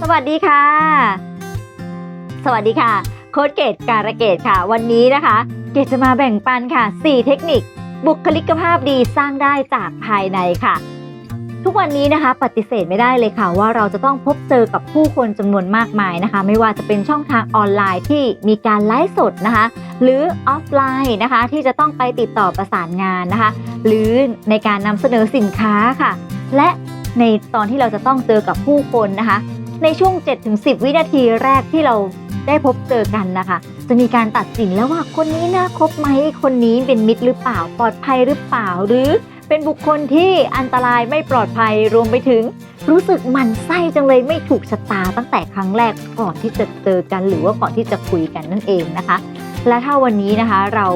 สวัสดีค่ะ สวัสดีค่ะ โค้ดเกตการะเกตค่ะ วันนี้นะคะ เกตจะมาแบ่งปันค่ะ 4 เทคนิค บุคลิกภาพดีสร้างได้จากภายในค่ะ ทุกวันนี้นะคะ ปฏิเสธไม่ได้เลยค่ะ ว่าเราจะต้องพบเจอกับผู้คนจำนวนมากมายนะคะ ไม่ว่าจะเป็นช่องทางออนไลน์ที่มีการไลฟ์สดนะคะ หรือออฟไลน์นะคะ ที่จะต้องไปติดต่อประสานงานนะคะ หรือในการนำเสนอสินค้าค่ะ และในตอนที่เราจะต้องเจอกับผู้คนนะคะ ในช่วง 7-10 วินาทีแรกที่เราได้พบเจอกันนะคะ จะมีการตัดสินแล้วว่าคนนี้น่าคบไหมคนนี้เป็นมิตรหรือเปล่าปลอดภัยหรือเปล่า หรือเป็นบุคคลที่อันตรายไม่ปลอดภัยรวมไปถึง รู้สึกหมันไส้จังเลยไม่ถูกชะตาตั้งแต่ครั้งแรกก่อนที่จะเจอกัน หรือว่าก่อนที่จะคุยกันนั่นเองนะคะ และถ้าวันนี้นะคะเรา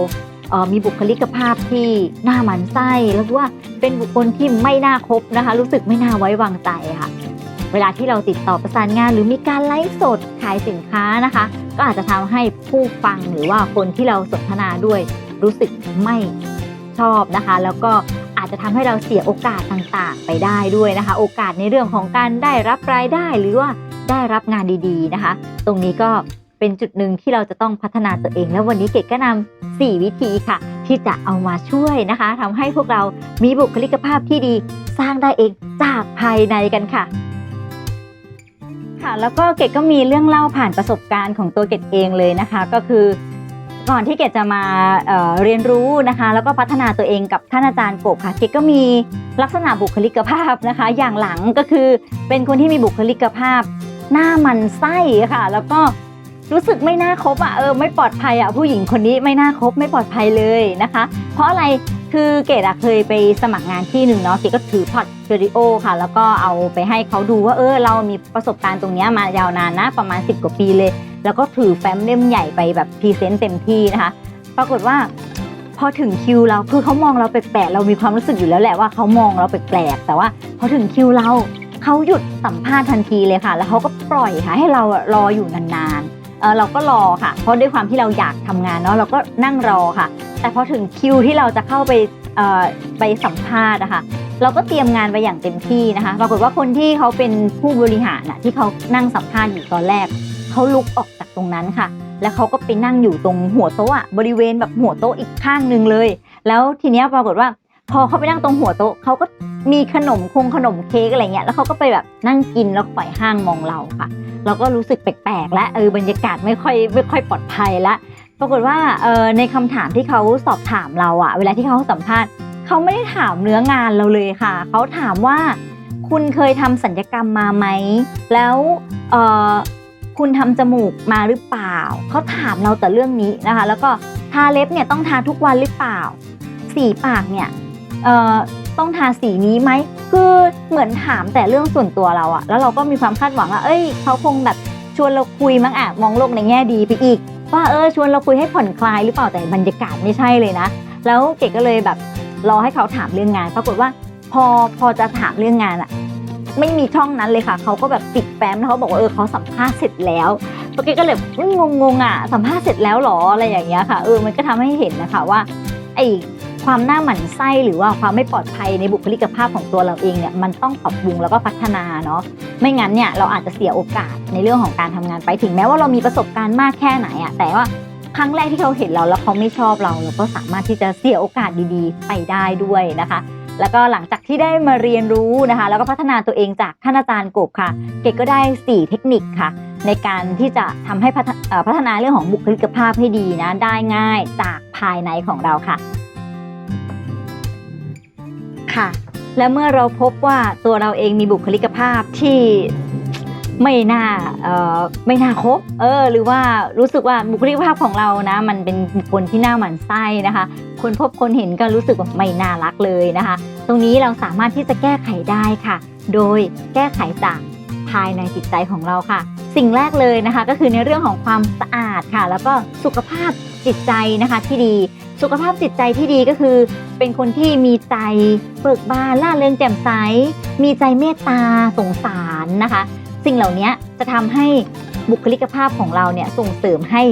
เออมีบุคลิกภาพที่น่าหมันไส้แล้วว่าเป็นบุคคลที่ไม่น่าคบนะคะ รู้สึกไม่น่าไว้วางใจค่ะ เวลาที่เราติดต่อประสานงาน หรือมีการไลฟ์สดขายสินค้านะคะ ก็อาจจะทำให้ผู้ฟังหรือว่าคนที่เราสนทนาด้วยรู้สึกไม่ชอบนะคะ แล้วก็อาจจะทำให้เราเสียโอกาสต่างๆ ไปได้ด้วยนะคะ โอกาสในเรื่องของการได้รับรายได้หรือว่าได้รับงานดีๆนะคะ ตรงนี้ก็เป็นจุดหนึ่งที่เราจะต้องพัฒนาตัวเอง แล้ววันนี้เกดก็นำ4วิธีค่ะ ที่จะเอามาช่วยนะคะทำให้พวกเรามีบุคลิกภาพที่ดี สร้างได้เองจากภายในกันค่ะ ค่ะ แล้วก็เกดก็มีเรื่องเล่าผ่านประสบการณ์ของตัวเกดเองเลยนะคะ ก็คือก่อนที่เกดจะมาเเรียนรู้นะคะ แล้วก็พัฒนาตัวเองกับท่านอาจารย์กบค่ะ เกดก็มีลักษณะบุคลิกภาพนะคะ อย่างหลังก็คือเป็นคนที่มีบุคลิกภาพ หน้ามันไส้ค่ะ แล้วก็รู้สึกไม่น่าคบอะเออไม่ปลอดภัยอะผู้หญิงคนนี้ไม่น่าคบไม่ปลอดภัยเลยนะคะ เพราะอะไรคือเกดอะเคยไปสมัครงานที่หนึ่งเนาะเกดก็ถือพอร์ตโฟลิโอค่ะ แล้วก็เอาไปให้เขาดูว่าเออเรามีประสบการณ์ตรงนี้มายาวนานนะประมาณ 10 กว่าปีเลย แล้วก็ถือแฟ้มเล่มใหญ่ไปแบบพรีเซนต์เต็มที่นะคะ ปรากฏว่าพอถึงคิวเราคือเขามองเราแปลกๆเรามีความรู้สึกอยู่แล้วแหละว่าเขามองเราแปลกๆแต่ว่าพอถึงคิวเราเขาหยุดสัมภาษณ์ทันทีเลยค่ะ แล้วเขาก็ปล่อยค่ะให้เรารออยู่นานๆเออเราก็รอค่ะ เพราะด้วยความที่เราอยากทำงานเนาะเราก็นั่งรอค่ะ แต่พอถึงคิวที่เราจะเข้าไปไปสัมภาษณ์นะคะเราก็เตรียมงานไปอย่างเต็มที่นะคะ ปรากฏว่าคนที่เขาเป็นผู้บริหารน่ะที่เขานั่งสัมภาษณ์อยู่ตอนแรกเขาลุกออกจากตรงนั้นค่ะ แล้วเขาก็ไปนั่งอยู่ตรงหัวโต๊ะอะบริเวณแบบหัวโต๊ะอีกข้างหนึ่งเลย แล้วทีเนี้ยปรากฏว่าพอเขาไปนั่งตรงหัวโต๊ะเขาก็มีขนมคงขนมเค้กอะไรเงี้ยแล้วเขาก็ไปแบบนั่งกินแล้วปล่อยห้างมองเราค่ะ เราก็รู้สึกแปลกๆ และเออบรรยากาศไม่ค่อยไม่ค่อยปลอดภัยละ ปรากฏว่าเออในคำถามที่เขาสอบถามเราอะเวลาที่เขาสัมภาษณ์เขาไม่ได้ถามเนื้องานเราเลยค่ะ เขาถามว่าคุณเคยทำสัญญกรรมมาไหม แล้วเออคุณทำจมูกมาหรือเปล่า เขาถามเราแต่เรื่องนี้นะคะ แล้วก็ทาเล็บเนี่ยต้องทาทุกวันหรือเปล่า สีปากเนี่ยเออต้องทาสีนี้ไหม คือเหมือนถามแต่เรื่องส่วนตัวเราอะแล้วเราก็มีความคาดหวังว่า เอ้ย เขาคงแบบชวนเราคุยมั้งอะมองโลกในแง่ดีไปอีก ว่าเออชวนเราคุยให้ผ่อนคลายหรือเปล่าแต่บรรยากาศไม่ใช่เลยนะ แล้วเก๋ก็เลยแบบรอให้เขาถามเรื่องงาน ปรากฏว่าพอพอจะถามเรื่องงานอะไม่มีช่องนั้นเลยค่ะเขาก็แบบปิดแฟ้มแล้วเขาบอกว่าเออเขาสัมภาษณ์เสร็จแล้วเก๋ก็เลยงงงงอะสัมภาษณ์เสร็จแล้วหรออะไรอย่างเงี้ยค่ะเออมันก็ทำให้เห็นนะคะว่าไอ ความหน้าหมันไส้หรือว่าความไม่ปลอดภัยในบุคลิกภาพของตัวเราเองเนี่ยมันต้องปรับปรุงแล้วก็พัฒนาเนาะไม่งั้นเนี่ยเราอาจจะเสียโอกาสในเรื่องของการทำงานไปถึงแม้ว่าเรามีประสบการณ์มากแค่ไหนอะแต่ว่าครั้งแรกที่เขาเห็นเราแล้วเขาไม่ชอบเราเราก็สามารถที่จะเสียโอกาสดีๆ ไปได้ด้วยนะคะ แล้วก็หลังจากที่ได้มาเรียนรู้นะคะ แล้วก็พัฒนาตัวเองจากท่านอาจารย์กบค่ะ เกดก็ได้ 4 เทคนิคค่ะ ในการที่จะทำให้พัฒเอ่อพัฒนาเรื่องของบุคลิกภาพให้ดีนะได้ง่ายจากภายในของเราค่ะ ค่ะ และเมื่อเราพบว่าตัวเราเองมีบุคลิกภาพที่ไม่น่าเอ่อไม่น่าคบเออ หรือว่ารู้สึกว่าบุคลิกภาพของเรานะ มันเป็นคคลที่น่าหมั่นไส้นะคะ คนพบคนเห็นก็รู้สึกว่าไม่น่ารักเลยนะคะ ตรงนี้เราสามารถที่จะแก้ไขได้ค่ะ โดยแก้ไขจากภายในจิตใจของเราค่ะ สิ่งแรกเลยนะคะ ก็คือในเรื่องของความสะอาดค่ะ แล้วก็สุขภาพจิตใจนะคะที่ดี สุขภาพจิตใจที่ดีก็คือ เป็นคนที่มีใจเบิกบานล่าเริงแจ่มใส มีใจเมตตาสงสารนะคะ สิ่งเหล่านี้จะทำให้บุคลิกภาพของเราเนี่ยส่งเสริมให้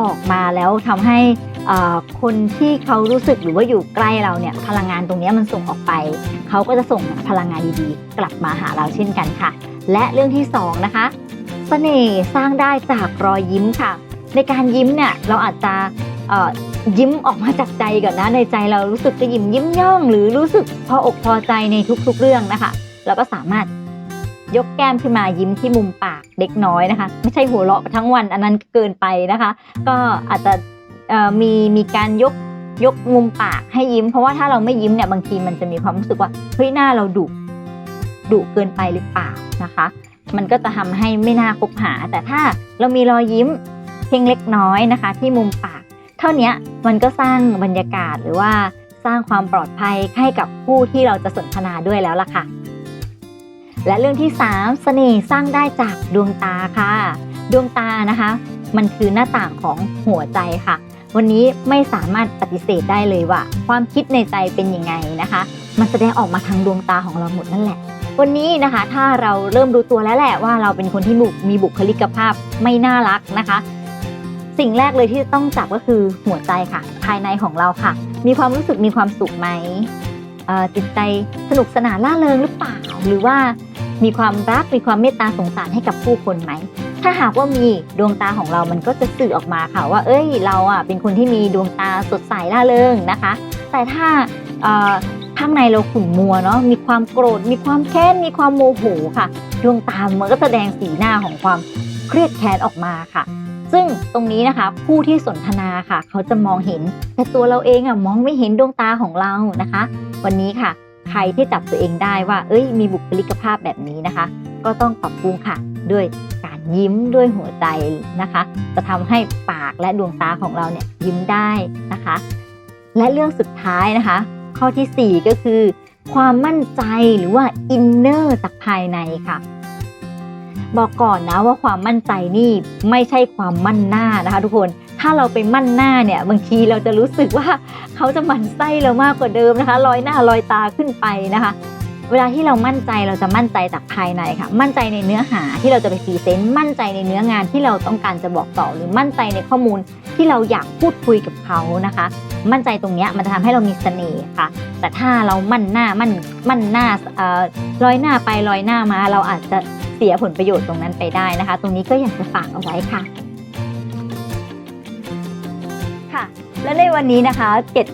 ออกมาแล้วทำให้คนที่เขารู้สึกหรือว่าอยู่ใกล้เราเนี่ยพลังงานตรงนี้มันส่งออกไป เขาก็จะส่งพลังงานดีๆ กลับมาหาเราเช่นกันค่ะ และเรื่องที่สองนะคะเสน่ห์สร้างได้จากรอยยิ้มค่ะ ในการยิ้มเนี่ยเราอาจจะ ยิ้มออกมาจากใจก่อนนะ ในใจเรารู้สึกจะยิ้มยิ้มย่อง หรือรู้สึกพออกพอใจในทุกๆเรื่องนะคะ เราก็สามารถยกแก้มขึ้นมายิ้มที่มุมปากเล็กน้อยนะคะ ไม่ใช่หัวเราะไปทั้งวันอันนั้นเกินไปนะคะ ก็อาจจะมีมีการยกยกมุมปากให้ยิ้ม เพราะว่าถ้าเราไม่ยิ้มเนี่ยบางทีมันจะมีความรู้สึกว่าเฮ้ยหน้าเราดุดุเกินไปหรือเปล่านะคะ มันก็จะทำให้ไม่น่าคบหา แต่ถ้าเรามีรอยยิ้มเพียงเล็กน้อยนะคะ ที่มุมปาก ท่านี้มันก็สร้างบรรยากาศหรือว่าสร้างความปลอดภัยให้กับผู้ที่เราจะสนทนาด้วยแล้วล่ะค่ะ และเรื่องที่ 3 เสน่ห์สร้างได้จากดวงตาค่ะ ดวงตานะคะ มันคือหน้าต่างของหัวใจค่ะ วันนี้ไม่สามารถปฏิเสธได้เลยว่า ความคิดในใจเป็นยังไงนะคะ มันแสดงออกมาทางดวงตาของเราหมดนั่นแหละวันนี้นะคะถ้าเราเริ่มรู้ตัวแล้วแหละว่าเราเป็นคนที่บุมีบุคลิกภาพไม่น่ารักนะคะ สิ่งแรกเลยที่ต้องจับก็คือหัวใจค่ะ ภายในของเราค่ะ มีความรู้สึกมีความสุขไหมจิตใจสนุกสนานล่าเริงหรือเปล่า หรือว่ามีความรักมีความเมตตาสงสารให้กับผู้คนไหม ถ้าหากว่ามีดวงตาของเรามันก็จะสื่อออกมาค่ะว่า เอ้ยเราอะเป็นคนที่มีดวงตาสดใสล่าเริงนะคะ แต่ถ้าข้างในเราขุ่นมัวเนาะมีความโกรธ มีความแค้นมีความโมโหค่ะ ดวงตามันก็แสดงสีหน้าของความเครียดแค้นออกมาค่ะ ซึ่งตรงนี้นะคะผู้ที่สนทนาค่ะ เขาจะมองเห็น แต่ตัวเราเองอะมองไม่เห็นดวงตาของเรานะคะ วันนี้ค่ะ ใครที่จับตัวเองได้ว่า เอ้ย มีบุคลิกภาพแบบนี้นะคะ ก็ต้องปรับปรุงค่ะ ด้วยการยิ้มด้วยหัวใจนะคะ จะทำให้ปากและดวงตาของเราเนี่ยยิ้มได้นะคะ และเรื่องสุดท้ายนะคะ ข้อทีสี่4 ก็คือ ความมั่นใจหรือว่าอินเนอร์จากภายในค่ะ บอกก่อนนะว่าความมั่นใจนี่ไม่ใช่ความมั่นหน้านะคะ ทุกคน ถ้าเราไปมั่นหน้าเนี่ยบางทีเราจะรู้สึกว่าเขาจะหมั่นไส้เรามากกว่าเดิมนะคะลอยหน้าลอยตาขึ้นไปนะคะ เวลาที่เรามั่นใจเราจะมั่นใจจากภายในค่ะ มั่นใจในเนื้อหาที่เราจะไปพรีเซนต์มั่นใจในเนื้องานที่เราต้องการจะบอกต่อ หรือมั่นใจในข้อมูลที่เราอยากพูดคุยกับเขานะคะ มั่นใจตรงเนี้ยมันจะทำให้เรามีเสน่ห์ค่ะ แต่ถ้าเรามั่นหน้ามั่นมั่นหน้าลอยหน้าไปลอยหน้ามาเราอาจจะ เสียผลประโยชน์ตรงนั้นไปได้นะคะ ตรงนี้ก็อยากจะฝากเอาไว้ค่ะค่ะ และในวันนี้นะคะเกด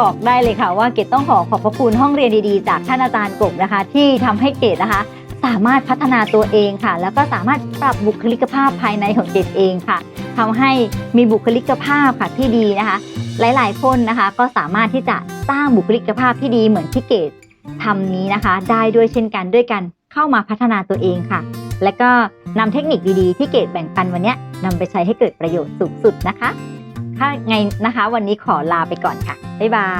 บอกได้เลยค่ะ ว่าเกดต้องขอขอบพระคุณห้องเรียนดีๆ จากท่านอาจารย์กบนะคะ ที่ทำให้เกดนะคะสามารถพัฒนาตัวเองค่ะ แล้วก็สามารถปรับบุคลิกภาพภายในของเกดเองค่ะทำให้มีบุคลิกภาพค่ะที่ดีนะคะ หลายๆคนนะคะ ก็สามารถที่จะสร้างบุคลิกภาพที่ดีเหมือนที่เกดทำนี้นะคะ ได้ด้วยเช่นกันด้วยกัน เข้ามาพัฒนาตัวเองค่ะ และก็นำเทคนิคดีๆ ที่เกดแบ่งปันวันนี้นำไปใช้ให้เกิดประโยชน์สูงสุดนะคะ ถ้าไงนะคะ วันนี้ขอลาไปก่อนค่ะ บ๊ายบาย